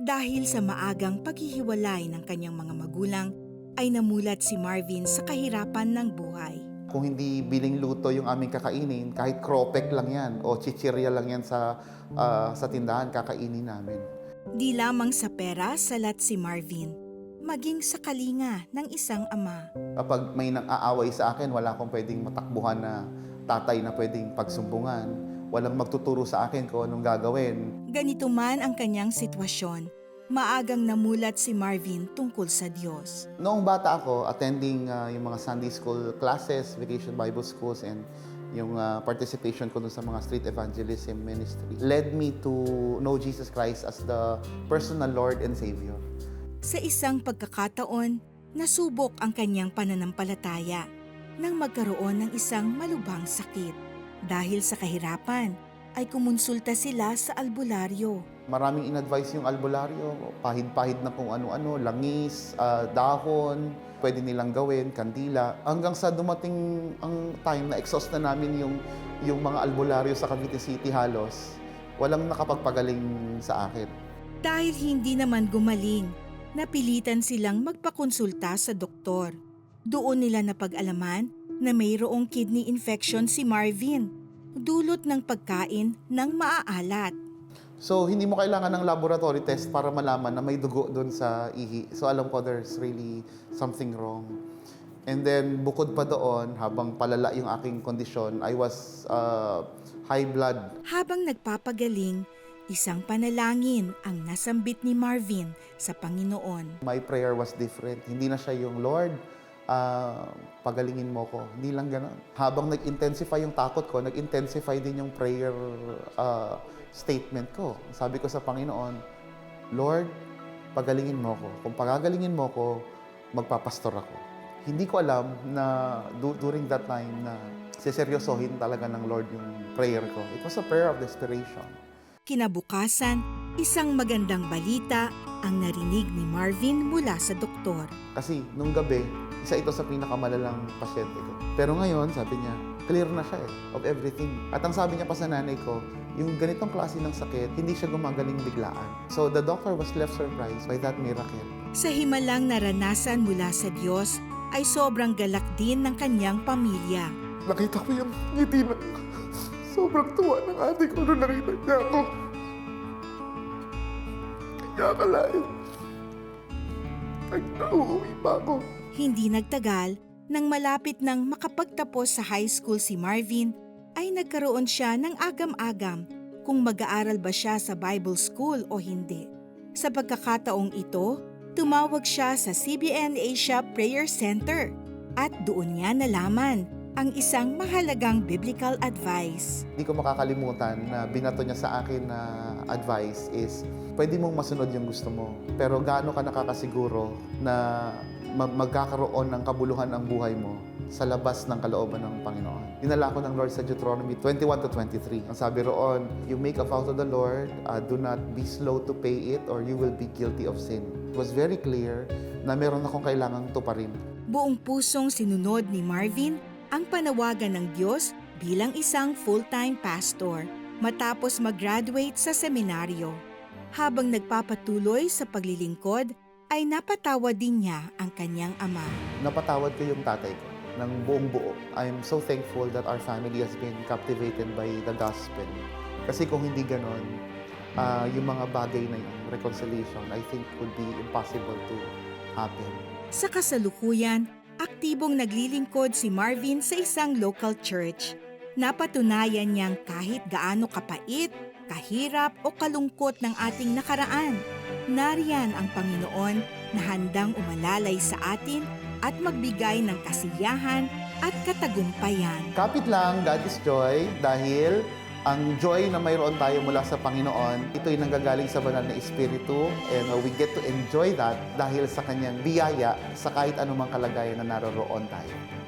Dahil sa maagang paghihiwalay ng kanyang mga magulang, ay namulat si Marvin sa kahirapan ng buhay. Kung hindi biling luto yung aming kakainin, kahit kropek lang yan o chichirya lang yan sa, ah, sa tindahan, kakainin namin. Di lamang sa pera salat si Marvin, maging sa kalinga ng isang ama. Kapag may nang aaway sa akin, wala akong pwedeng matakbuhan na tatay na pwedeng pagsumbungan. Walang magtuturo sa akin kung anong gagawin. Ganito man ang kanyang sitwasyon, maagang namulat si Marvin tungkol sa Diyos. Noong bata ako, attending ah, yung mga Sunday school classes, vacation Bible schools, and yung ah, participation ko dun sa mga street evangelism ministry led me to know Jesus Christ as the personal Lord and Savior. Sa isang pagkakataon, nasubok ang kanyang pananampalataya nang magkaroon ng isang malubhang sakit. Dahil sa kahirapan, ay kumonsulta sila sa albularyo. Maraming in-advise yung albularyo, pahid-pahid na kung ano-ano, langis, ah, dahon, pwede nilang gawin, kandila. Hanggang sa dumating ang time na exhaust na namin yung, yung mga albularyo sa Cavite City halos, walang nakapagpagaling sa akin. Dahil hindi naman gumaling, napilitan silang magpakonsulta sa doktor. Doon nila napag-alaman na mayroong kidney infection si Marvin, dulot ng pagkain ng maaalat. So, hindi mo kailangan ng laboratory test para malaman na may dugo doon sa ihi. So, alam ko there's really something wrong. And then, bukod pa doon, habang palala yung aking kondisyon, I was uh, high blood. Habang nagpapagaling, isang panalangin ang nasambit ni Marvin sa Panginoon. My prayer was different. Hindi na siya yung, Lord, ah, pagalingin mo ko. Hindi lang ganun. Habang nag-intensify yung takot ko, nag-intensify din yung prayer ah, statement ko. Sabi ko sa Panginoon, Lord, pagalingin mo ko. Kung pagagalingin mo ko, magpapastor ako. Hindi ko alam na du- during that time na seseryosohin talaga ng Lord yung prayer ko. It was a prayer of desperation. Kinabukasan, isang magandang balita ang narinig ni Marvin mula sa doktor. Kasi nung gabi, isa ito sa pinakamalalang pasyente ko. Pero ngayon, sabi niya, clear na siya eh, of everything. At ang sabi niya pa sa nanay ko, yung ganitong klase ng sakit, hindi siya gumagaling biglaan. So the doctor was left surprised by that miracle. Sa himalang naranasan mula sa Diyos, ay sobrang galak din ng kanyang pamilya. Nakita ko yung ngiti na sobrang tuwa ng ate ko nung nakita niya ako. Kaya akalain, ay nauuwi pa ako. Hindi nagtagal, nang malapit nang makapagtapos sa high school si Marvin, ay nagkaroon siya ng agam-agam kung mag-aaral ba siya sa Bible School o hindi. Sa pagkakataong ito, tumawag siya sa CBN Asia Prayer Center at doon niya nalaman ang isang mahalagang biblical advice. Hindi ko makakalimutan na binato niya sa akin na advice is pwede mong masunod yung gusto mo. Pero gaano ka nakakasiguro na mag- magkakaroon ng kabuluhan ang buhay mo sa labas ng kalooban ng Panginoon. Dinala ko ng Lord sa Deuteronomy 21 to 23. Ang sabi roon, You make a vow to the Lord, uh, do not be slow to pay it or you will be guilty of sin. It was very clear na meron akong kailangang tuparin. Buong pusong sinunod ni Marvin ang panawagan ng Diyos bilang isang full-time pastor matapos mag-graduate sa seminaryo. Habang nagpapatuloy sa paglilingkod, ay napatawa din niya ang kanyang ama. napatawad ko yung tatay ko ng buong buo. I'm so thankful that our family has been captivated by the gospel. Kasi kung hindi ganon, ah, yung mga bagay na yung reconciliation, I think would be impossible to happen. Sa kasalukuyan, aktibong naglilingkod si Marvin sa isang local church. Napatunayan niyang kahit gaano kapait, kahirap o kalungkot ng ating nakaraan, nariyan ang Panginoon na handang umalalay sa atin at magbigay ng kasiyahan at katagumpayan. Kapit lang, God is joy, dahil ang joy na mayroon tayo mula sa Panginoon, ito'y nanggagaling sa banal na Espiritu and uh, we get to enjoy that dahil sa kanyang biyaya sa kahit anumang kalagayan na naroroon tayo.